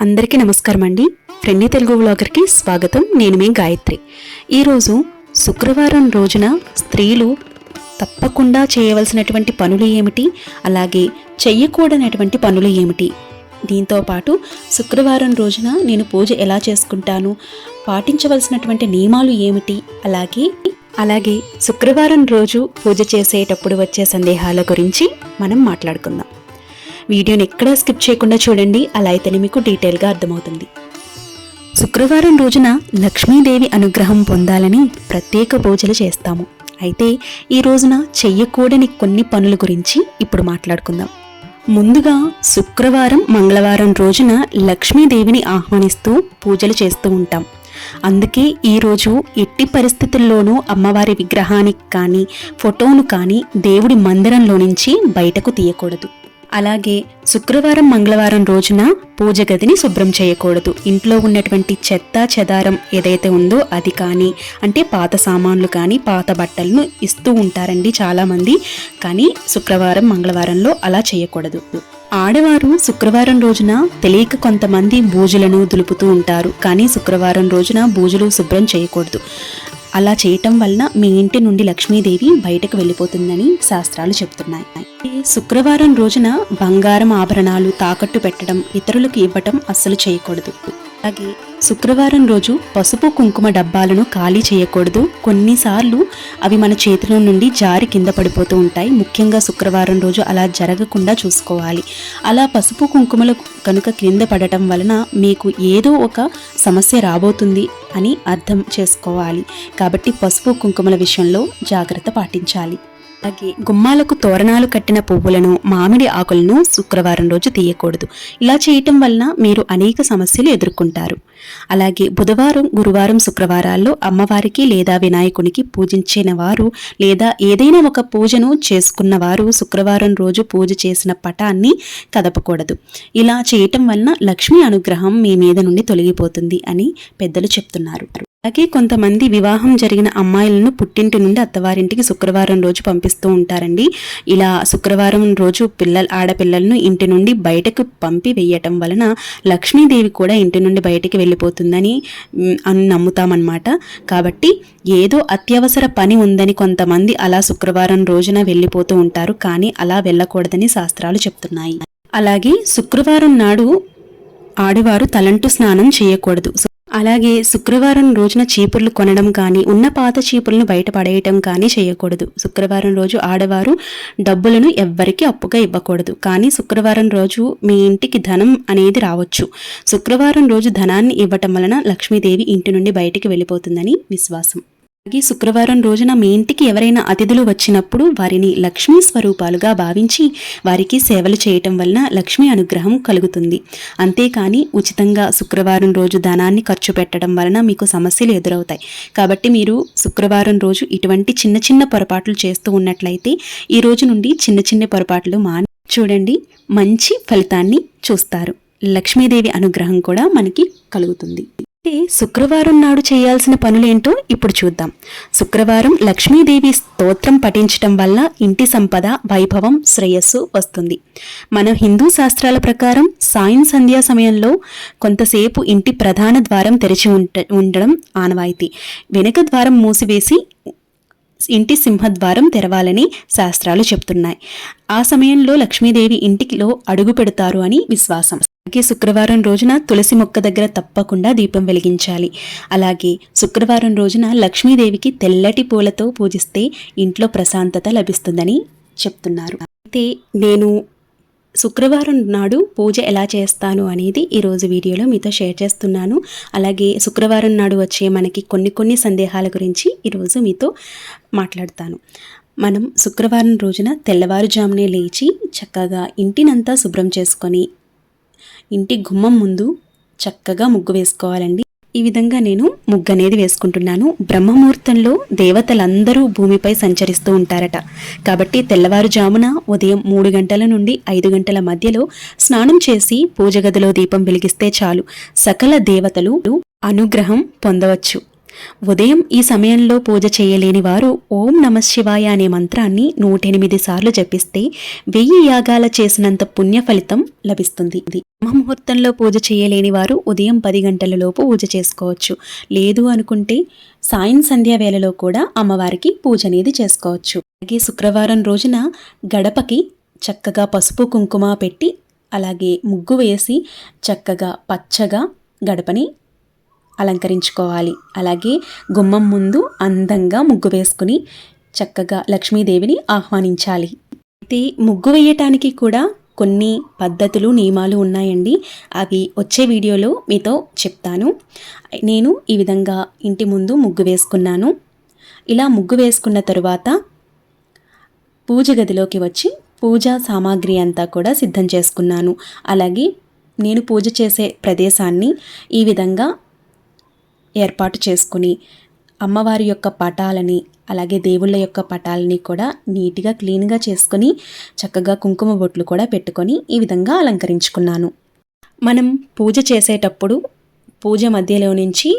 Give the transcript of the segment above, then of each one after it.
అందరికీ నమస్కారం అండి ఫ్రెండ్లీ తెలుగు వ్లాగర్కి స్వాగతం. నేను మీ గాయత్రి. ఈరోజు శుక్రవారం రోజున స్త్రీలు తప్పకుండా చేయవలసినటువంటి పనులు ఏమిటి? అలాగే చెయ్యకూడనటువంటి పనులు ఏమిటి? దీంతో పాటు శుక్రవారం రోజున నేను పూజ ఎలా చేసుకుంటాను? పాటించవలసినటువంటి నియమాలు ఏమిటి? అలాగే అలాగే శుక్రవారం రోజు పూజ చేసేటప్పుడు వచ్చే సందేహాల గురించి మనం మాట్లాడుకుందాం. వీడియోని ఎక్కడా స్కిప్ చేయకుండా చూడండి. అలా అయితేనే మీకు డీటెయిల్గా అర్థమవుతుంది. శుక్రవారం రోజున లక్ష్మీదేవి అనుగ్రహం పొందాలని ప్రత్యేక పూజలు చేస్తాము. అయితే ఈ రోజున చెయ్యకూడని కొన్ని పనుల గురించి ఇప్పుడు మాట్లాడుకుందాం. ముందుగా శుక్రవారం మంగళవారం రోజున లక్ష్మీదేవిని ఆహ్వానిస్తూ పూజలు చేస్తూ ఉంటాం. అందుకే ఈరోజు ఎట్టి పరిస్థితుల్లోనూ అమ్మవారి విగ్రహానికి కానీ ఫోటోను కానీ దేవుడి మందిరంలో నుంచి బయటకు తీయకూడదు. అలాగే శుక్రవారం మంగళవారం రోజున పూజ గదిని శుభ్రం చేయకూడదు. ఇంట్లో ఉన్నటువంటి చెత్త చెదారం ఏదైతే ఉందో అది కానీ అంటే పాత సామాన్లు కానీ పాత బట్టలను ఇస్తూ ఉంటారండి చాలామంది. కానీ శుక్రవారం మంగళవారంలో అలా చేయకూడదు. ఆడవారు శుక్రవారం రోజున తెలియక కొంతమంది బూజులను దులుపుతూ ఉంటారు. కానీ శుక్రవారం రోజున బూజులు శుభ్రం చేయకూడదు. అలా చేయటం వలన మీ ఇంటి నుండి లక్ష్మీదేవి బయటకు వెళ్ళిపోతుందని శాస్త్రాలు చెప్తున్నాయి. శుక్రవారం రోజున బంగారం ఆభరణాలు తాకట్టు పెట్టడం ఇతరులకు ఇవ్వటం అస్సలు చేయకూడదు. అలాగే శుక్రవారం రోజు పసుపు కుంకుమ డబ్బాలను ఖాళీ చేయకూడదు. కొన్నిసార్లు అవి మన చేతిలో నుండి జారి కింద పడిపోతూ ఉంటాయి. ముఖ్యంగా శుక్రవారం రోజు అలా జరగకుండా చూసుకోవాలి. అలా పసుపు కుంకుమలు కనుక క్రింద పడటం వలన మీకు ఏదో ఒక సమస్య రాబోతుంది అని అర్థం చేసుకోవాలి. కాబట్టి పసుపు కుంకుమల విషయంలో జాగ్రత్త పాటించాలి. అలాగే గుమ్మాలకు తోరణాలు కట్టిన పువ్వులను మామిడి ఆకులను శుక్రవారం రోజు తీయకూడదు. ఇలా చేయటం వలన మీరు అనేక సమస్యలు ఎదుర్కొంటారు. అలాగే బుధవారం గురువారం శుక్రవారాల్లో అమ్మవారికి లేదా వినాయకునికి పూజించిన వారు లేదా ఏదైనా ఒక పూజను చేసుకున్న వారు శుక్రవారం రోజు పూజ చేసిన పటాన్ని కదపకూడదు. ఇలా చేయటం వలన లక్ష్మీ అనుగ్రహం మీ మీద నుండి తొలగిపోతుంది అని పెద్దలు చెప్తున్నారు. అలాగే కొంతమంది వివాహం జరిగిన అమ్మాయిలను పుట్టింటి నుండి అత్తవారింటికి శుక్రవారం రోజు పంపిస్తూ ఉంటారండి. ఇలా శుక్రవారం రోజు పిల్లల ఆడపిల్లలను ఇంటి నుండి బయటకు పంపి వేయటం వలన లక్ష్మీదేవి కూడా ఇంటి నుండి బయటికి వెళ్ళిపోతుందని అని నమ్ముతామన్నమాట. కాబట్టి ఏదో అత్యవసర పని ఉందని కొంతమంది అలా శుక్రవారం రోజున వెళ్ళిపోతూ ఉంటారు. కానీ అలా వెళ్ళకూడదని శాస్త్రాలు చెప్తున్నాయి. అలాగే శుక్రవారం నాడు ఆడవారు తలంటు స్నానం చేయకూడదు. అలాగే శుక్రవారం రోజున చీపుర్లు కొనడం కానీ ఉన్న పాత చీపుర్లను బయట పడేయటం కానీ చేయకూడదు. శుక్రవారం రోజు ఆడవారు డబ్బులను ఎవ్వరికీ అప్పుగా ఇవ్వకూడదు. కానీ శుక్రవారం రోజు మీ ఇంటికి ధనం అనేది రావచ్చు. శుక్రవారం రోజు ధనాన్ని ఇవ్వటం వలన లక్ష్మీదేవి ఇంటి నుండి బయటికి వెళ్ళిపోతుందని విశ్వాసం. అలాగే శుక్రవారం రోజున మీ ఇంటికి ఎవరైనా అతిథులు వచ్చినప్పుడు వారిని లక్ష్మీ స్వరూపాలుగా భావించి వారికి సేవలు చేయటం వలన లక్ష్మీ అనుగ్రహం కలుగుతుంది. అంతేకాని ఉచితంగా శుక్రవారం రోజు ధనాన్ని ఖర్చు పెట్టడం వలన మీకు సమస్యలు ఎదురవుతాయి. కాబట్టి మీరు శుక్రవారం రోజు ఇటువంటి చిన్న చిన్న పొరపాట్లు చేస్తూ ఉన్నట్లయితే ఈ రోజు నుండి చిన్న చిన్న పొరపాట్లు మాని చూడండి. మంచి ఫలితాన్ని చూస్తారు. లక్ష్మీదేవి అనుగ్రహం కూడా మనకి కలుగుతుంది. శుక్రవారం నాడు చేయాల్సిన పనులేంటో ఇప్పుడు చూద్దాం. శుక్రవారం లక్ష్మీదేవి స్తోత్రం పఠించటం వల్ల ఇంటి సంపద వైభవం శ్రేయస్సు వస్తుంది. మన హిందూ శాస్త్రాల ప్రకారం సాయం సంధ్యా సమయంలో కొంతసేపు ఇంటి ప్రధాన ద్వారం తెరిచి ఉంట ఉండడం ఆనవాయితీ. వెనుక ద్వారం మూసివేసి ఇంటి సింహద్వారం తెరవాలని శాస్త్రాలు చెప్తున్నాయి. ఆ సమయంలో లక్ష్మీదేవి ఇంటికిలో అడుగు పెడతారు అని విశ్వాసం. అలాగే శుక్రవారం రోజున తులసి మొక్క దగ్గర తప్పకుండా దీపం వెలిగించాలి. అలాగే శుక్రవారం రోజున లక్ష్మీదేవికి తెల్లటి పూలతో పూజిస్తే ఇంట్లో ప్రశాంతత లభిస్తుందని చెప్తున్నారు. అయితే నేను శుక్రవారం నాడు పూజ ఎలా చేస్తాను అనేది ఈరోజు వీడియోలో మీతో షేర్ చేస్తున్నాను. అలాగే శుక్రవారం నాడు వచ్చే మనకి కొన్ని కొన్ని సందేహాల గురించి ఈరోజు మీతో మాట్లాడతాను. మనం శుక్రవారం రోజున తెల్లవారుజామునే లేచి చక్కగా ఇంటినంతా శుభ్రం చేసుకొని ఇంటి గుమ్మం ముందు చక్కగా ముగ్గు వేసుకోవాలండి. ఈ విధంగా నేను ముగ్గు అనేది వేసుకుంటున్నాను. బ్రహ్మముహూర్తంలో దేవతలందరూ భూమిపై సంచరిస్తూ ఉంటారట. కాబట్టి తెల్లవారుజామున ఉదయం మూడు గంటల నుండి ఐదు గంటల మధ్యలో స్నానం చేసి పూజ గదిలో దీపం వెలిగిస్తే చాలు. సకల దేవతలు అనుగ్రహం పొందవచ్చు. ఉదయం ఈ సమయంలో పూజ చేయలేని వారు ఓం నమ శివాయ అనే మంత్రాన్ని నూటెనిమిది సార్లు జపిస్తే వెయ్యి యాగాల చేసినంత పుణ్య ఫలితం లభిస్తుంది. ముహూర్తంలో పూజ చేయలేని వారు ఉదయం పది గంటలలోపు పూజ చేసుకోవచ్చు. లేదు అనుకుంటే సాయం సంధ్యా వేళలో కూడా అమ్మవారికి పూజ అనేది చేసుకోవచ్చు. అలాగే శుక్రవారం రోజున గడపకి చక్కగా పసుపు కుంకుమ పెట్టి అలాగే ముగ్గు వేసి చక్కగా పచ్చగా గడపని అలంకరించుకోవాలి. అలాగే గుమ్మం ముందు అందంగా ముగ్గు వేసుకుని చక్కగా లక్ష్మీదేవిని ఆహ్వానించాలి. అయితే ముగ్గు వేయటానికి కూడా కొన్ని పద్ధతులు నియమాలు ఉన్నాయండి. అవి వచ్చే వీడియోలో మీతో చెప్తాను. నేను ఈ విధంగా ఇంటి ముందు ముగ్గు వేసుకున్నాను. ఇలా ముగ్గు వేసుకున్న తరువాత పూజ గదిలోకి వచ్చి పూజా సామాగ్రి అంతా కూడా సిద్ధం చేసుకున్నాను. అలాగే నేను పూజ చేసే ప్రదేశాన్ని ఈ విధంగా ఏర్పాటు చేసుకుని అమ్మవారి యొక్క పటాలని అలాగే దేవుళ్ళ యొక్క పటాలని కూడా నీట్గా క్లీన్గా చేసుకొని చక్కగా కుంకుమ బొట్లు కూడా పెట్టుకొని ఈ విధంగా అలంకరించుకున్నాను. మనం పూజ చేసేటప్పుడు పూజ మధ్యలో నుంచి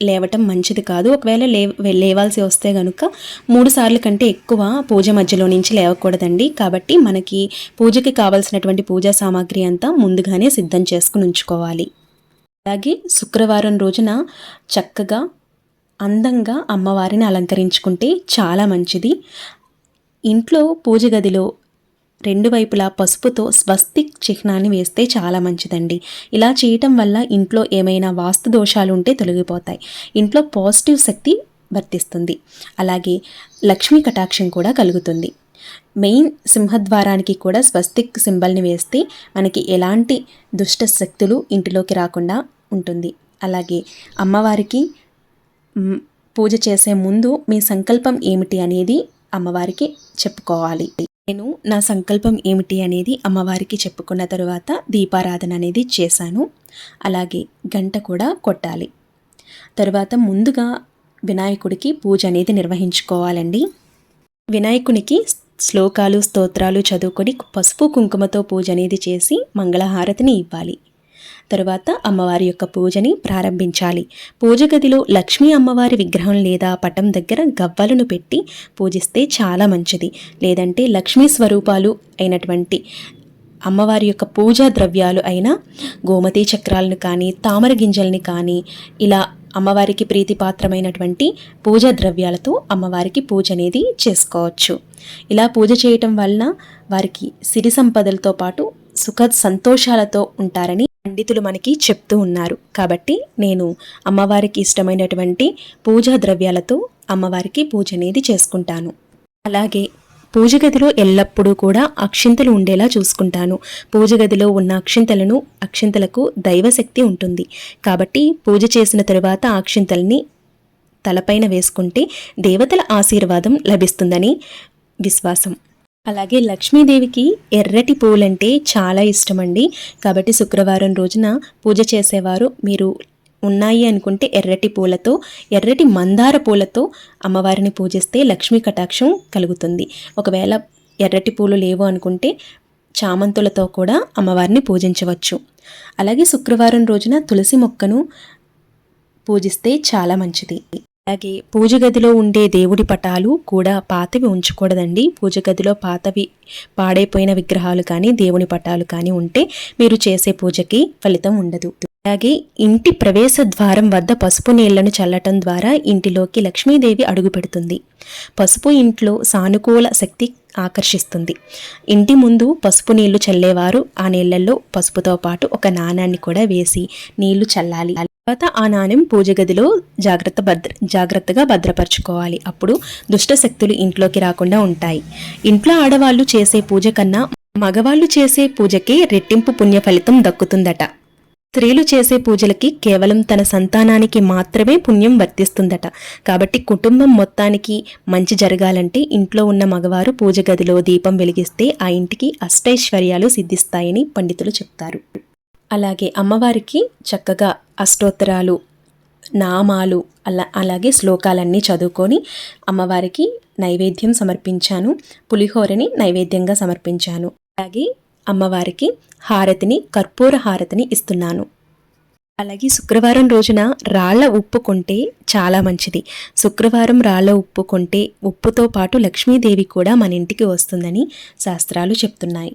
లేవటం మంచిది కాదు. ఒకవేళ లే లేవాల్సి వస్తే కనుక మూడు సార్లు కంటే ఎక్కువ పూజ మధ్యలో నుంచి లేవకూడదండి. కాబట్టి మనకి పూజకి కావాల్సినటువంటి పూజా సామాగ్రి అంతా ముందుగానే సిద్ధం చేసుకుని ఉంచుకోవాలి. అలాగే శుక్రవారం రోజున చక్కగా అందంగా అమ్మవారిని అలంకరించుకుంటే చాలా మంచిది. ఇంట్లో పూజ గదిలో రెండు వైపులా పసుపుతో స్వస్తిక్ చిహ్నాన్ని వేస్తే చాలా మంచిదండి. ఇలా చేయటం వల్ల ఇంట్లో ఏమైనా వాస్తు దోషాలు ఉంటే తొలగిపోతాయి. ఇంట్లో పాజిటివ్ శక్తి వర్తిస్తుంది. అలాగే లక్ష్మీ కటాక్షం కూడా కలుగుతుంది. మెయిన్ సింహద్వారానికి కూడా స్వస్తిక్ సింబల్ని వేస్తే మనకి ఎలాంటి దుష్ట శక్తులు ఇంటిలోకి రాకుండా ఉంటుంది. అలాగే అమ్మవారికి పూజ చేసే ముందు మీ సంకల్పం ఏమిటి అనేది అమ్మవారికి చెప్పుకోవాలి. నేను నా సంకల్పం ఏమిటి అనేది అమ్మవారికి చెప్పుకున్న తరువాత దీపారాధన అనేది చేశాను. అలాగే గంట కూడా కొట్టాలి. తరువాత ముందుగా వినాయకుడికి పూజ అనేది నిర్వహించుకోవాలండి. వినాయకునికి శ్లోకాలు స్తోత్రాలు చదువుకొని పసుపు కుంకుమతో పూజ అనేది చేసి మంగళహారతిని ఇవ్వాలి. తరువాత అమ్మవారి యొక్క పూజని ప్రారంభించాలి. పూజ గదిలో లక్ష్మీ అమ్మవారి విగ్రహం లేదా పటం దగ్గర గవ్వలను పెట్టి పూజిస్తే చాలా మంచిది. లేదంటే లక్ష్మీ స్వరూపాలు అయినటువంటి అమ్మవారి యొక్క పూజా ద్రవ్యాలు అయిన గోమతి చక్రాలను కానీ తామర గింజల్ని కానీ ఇలా అమ్మవారికి ప్రీతిపాత్రమైనటువంటి పూజా ద్రవ్యాలతో అమ్మవారికి పూజ అనేది చేసుకోవచ్చు. ఇలా పూజ చేయటం వలన వారికి సిరి సంపదలతో పాటు సుఖ సంతోషాలతో ఉంటారని పండితులు మనకి చెప్తూ ఉన్నారు. కాబట్టి నేను అమ్మవారికి ఇష్టమైనటువంటి పూజా ద్రవ్యాలతో అమ్మవారికి పూజ అనేది చేసుకుంటాను. అలాగే పూజ గదిలో ఎల్లప్పుడూ కూడా అక్షింతలు ఉండేలా చూసుకుంటాను. పూజ గదిలో ఉన్న అక్షింతలను అక్షింతలకు దైవశక్తి ఉంటుంది. కాబట్టి పూజ చేసిన తరువాత అక్షింతల్ని తలపైన వేసుకుంటే దేవతల ఆశీర్వాదం లభిస్తుందని విశ్వాసం. అలాగే లక్ష్మీదేవికి ఎర్రటి పూలంటే చాలా ఇష్టమండి. కాబట్టి శుక్రవారం రోజున పూజ చేసేవారు మీరు ఉన్నాయి అనుకుంటే ఎర్రటి పూలతో ఎర్రటి మందార పూలతో అమ్మవారిని పూజిస్తే లక్ష్మీ కటాక్షం కలుగుతుంది. ఒకవేళ ఎర్రటి పూలు లేవు అనుకుంటే చామంతులతో కూడా అమ్మవారిని పూజించవచ్చు. అలాగే శుక్రవారం రోజున తులసి మొక్కను పూజిస్తే చాలా మంచిది. అలాగే పూజ గదిలో ఉండే దేవుడి పటాలు కూడా పాతవి ఉంచకూడదండి. పూజ గదిలో పాతవి పాడైపోయిన విగ్రహాలు కానీ దేవుని పటాలు కానీ ఉంటే మీరు చేసే పూజకి ఫలితం ఉండదు. అలాగే ఇంటి ప్రవేశ ద్వారం వద్ద పసుపు నీళ్ళను చల్లటం ద్వారా ఇంటిలోకి లక్ష్మీదేవి అడుగు పెడుతుంది పసుపు ఇంట్లో సానుకూల శక్తి ఆకర్షిస్తుంది. ఇంటి ముందు పసుపు నీళ్ళు చల్లేవారు. ఆ నీళ్ళలో పసుపుతో పాటు ఒక నాణాన్ని కూడా వేసి నీళ్ళు చల్లాలి. తర్వాత ఆ నాణ్యం పూజ గదిలో జాగ్రత్త భద్ర జాగ్రత్తగా భద్రపరచుకోవాలి. అప్పుడు దుష్ట శక్తులు ఇంట్లోకి రాకుండా ఉంటాయి. ఇంట్లో ఆడవాళ్ళు చేసే పూజ కన్నా మగవాళ్ళు చేసే పూజకే రెట్టింపు పుణ్య ఫలితం దక్కుతుందట. స్త్రీలు చేసే పూజలకి కేవలం తన సంతానానికి మాత్రమే పుణ్యం వర్తిస్తుందట. కాబట్టి కుటుంబం మొత్తానికి మంచి జరగాలంటే ఇంట్లో ఉన్న మగవారు పూజ గదిలో దీపం వెలిగిస్తే ఆ ఇంటికి అష్టైశ్వర్యాలు సిద్ధిస్తాయని పండితులు చెప్తారు. అలాగే అమ్మవారికి చక్కగా అష్టోత్తరాలు నామాలు అలా అలాగే శ్లోకాలన్నీ చదువుకొని అమ్మవారికి నైవేద్యం సమర్పించాను. పులిహోరని నైవేద్యంగా సమర్పించాను. అలాగే అమ్మవారికి హారతిని కర్పూర హారతిని ఇస్తున్నాను. అలాగే శుక్రవారం రోజున రాళ్ళ ఉప్పు కొంటే చాలా మంచిది. శుక్రవారం రాళ్ళ ఉప్పు కొంటే ఉప్పుతో పాటు లక్ష్మీదేవి కూడా మన ఇంటికి వస్తుందని శాస్త్రాలు చెప్తున్నాయి.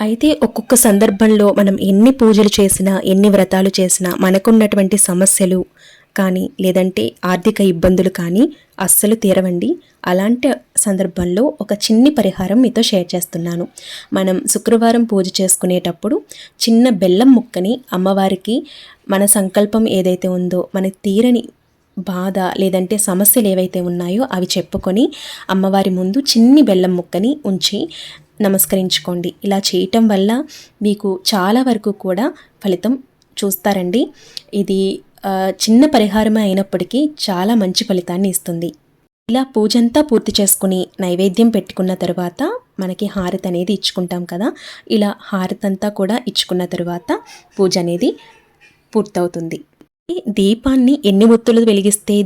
అయితే ఒక్కొక్క సందర్భంలో మనం ఎన్ని పూజలు చేసినా ఎన్ని వ్రతాలు చేసినా మనకున్నటువంటి సమస్యలు కానీ లేదంటే ఆర్థిక ఇబ్బందులు కానీ అస్సలు తీరవండి. అలాంటి సందర్భంలో ఒక చిన్ని పరిహారం మీతో షేర్ చేస్తున్నాను. మనం శుక్రవారం పూజ చేసుకునేటప్పుడు చిన్న బెల్లం ముక్కని అమ్మవారికి మన సంకల్పం ఏదైతే ఉందో మన తీరని బాధ లేదంటే సమస్యలు ఏవైతే ఉన్నాయో అవి చెప్పుకొని అమ్మవారి ముందు చిన్ని బెల్లం ముక్కని ఉంచి నమస్కరించుకోండి. ఇలా చేయటం వల్ల మీకు చాలా వరకు కూడా ఫలితం చూస్తారండి. ఇది చిన్న పరిహారమే అయినప్పటికీ చాలా మంచి ఫలితాన్ని ఇస్తుంది. ఇలా పూజంతా పూర్తి చేసుకుని నైవేద్యం పెట్టుకున్న తర్వాత మనకి హారతి అనేది ఇచ్చుకుంటాం కదా. ఇలా హారతి అంతా కూడా ఇచ్చుకున్న తర్వాత పూజ అనేది పూర్తవుతుంది. దీపాన్ని ఎన్ని ఒత్తులు వెలిగిస్తే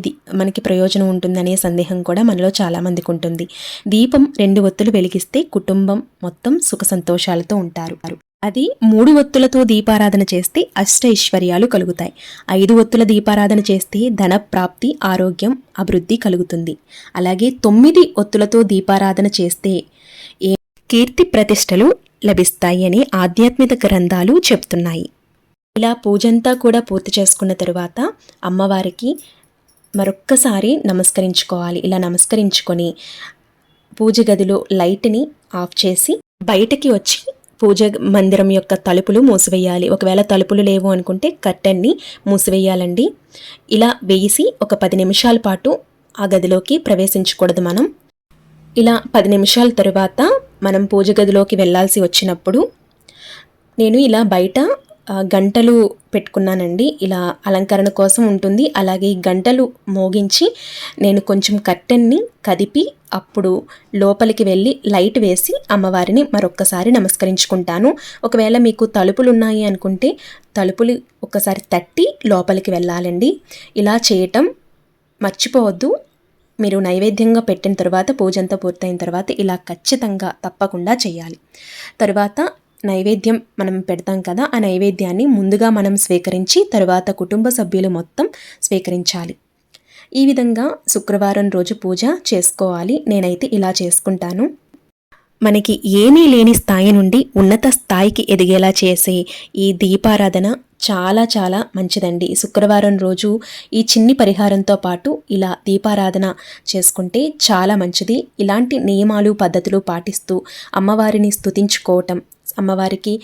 మనకి ప్రయోజనం ఉంటుందనే సందేహం కూడా మనలో చాలామందికి ఉంటుంది. దీపం రెండు ఒత్తులు వెలిగిస్తే కుటుంబం మొత్తం సుఖ సంతోషాలతో ఉంటారు. అది మూడు ఒత్తులతో దీపారాధన చేస్తే అష్టైశ్వర్యాలు కలుగుతాయి. ఐదు ఒత్తుల దీపారాధన చేస్తే ధన ప్రాప్తి ఆరోగ్యం అభివృద్ధి కలుగుతుంది. అలాగే తొమ్మిది ఒత్తులతో దీపారాధన చేస్తే ఏ కీర్తి ప్రతిష్టలు లభిస్తాయి అని ఆధ్యాత్మిక గ్రంథాలు చెప్తున్నాయి. ఇలా పూజంతా కూడా పూర్తి చేసుకున్న తరువాత అమ్మవారికి మరొక్కసారి నమస్కరించుకోవాలి. ఇలా నమస్కరించుకొని పూజ గదిలో లైట్ని ఆఫ్ చేసి బయటకి వచ్చి పూజ మందిరం యొక్క తలుపులు మూసివేయాలి. ఒకవేళ తలుపులు లేవు అనుకుంటే కర్టెన్ని మూసివేయాలండి. ఇలా వేసి ఒక పది నిమిషాల పాటు ఆ గదిలోకి ప్రవేశించకూడదు మనం. ఇలా పది నిమిషాల తరువాత మనం పూజ గదిలోకి వెళ్ళాల్సి వచ్చినప్పుడు నేను ఇలా బయట గంటలు పెట్టుకున్నానండి. ఇలా అలంకరణ కోసం ఉంటుంది. అలాగే ఈ గంటలు మోగించి నేను కొంచెం కట్టెన్ని కదిపి అప్పుడు లోపలికి వెళ్ళి లైట్ వేసి అమ్మవారిని మరొక్కసారి నమస్కరించుకుంటాను. ఒకవేళ మీకు తలుపులు ఉన్నాయి అనుకుంటే తలుపులు ఒక్కసారి తట్టి లోపలికి వెళ్ళాలండి. ఇలా చేయటం మర్చిపోవద్దు. మీరు నైవేద్యంగా పెట్టిన తర్వాత పూజంతా పూర్తయిన తర్వాత ఇలా ఖచ్చితంగా తప్పకుండా చేయాలి. తర్వాత నైవేద్యం మనం పెడతాం కదా ఆ నైవేద్యాన్ని ముందుగా మనం స్వీకరించి తరువాత కుటుంబ సభ్యులు మొత్తం స్వీకరించాలి. ఈ విధంగా శుక్రవారం రోజు పూజ చేసుకోవాలి. నేనైతే ఇలా చేసుకుంటాను. మనకి ఏమీ లేని స్థాయి నుండి ఉన్నత స్థాయికి ఎదిగేలా చేసే ఈ దీపారాధన చాలా చాలా మంచిదండి. శుక్రవారం రోజు ఈ చిన్ని పరిహారంతో పాటు ఇలా దీపారాధన చేసుకుంటే చాలా మంచిది. ఇలాంటి నియమాలు పద్ధతులు పాటిస్తూ అమ్మవారిని స్తుతించుకోవటం అమ్మవారికి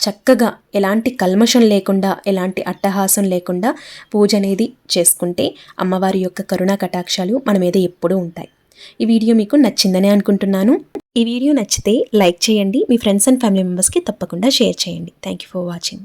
చక్కగా ఎలాంటి కల్మషం లేకుండా ఎలాంటి అట్టహాసం లేకుండా పూజ అనేది చేసుకుంటే అమ్మవారి యొక్క కరుణా కటాక్షాలు మన మీద ఎప్పుడూ ఉంటాయి. ఈ వీడియో మీకు నచ్చిందని అనుకుంటున్నాను. ఈ వీడియో నచ్చితే లైక్ చేయండి మీ ఫ్రెండ్స్ అండ్ ఫ్యామిలీ మెంబర్స్కి తప్పకుండా షేర్ చేయండి. Thank you for watching.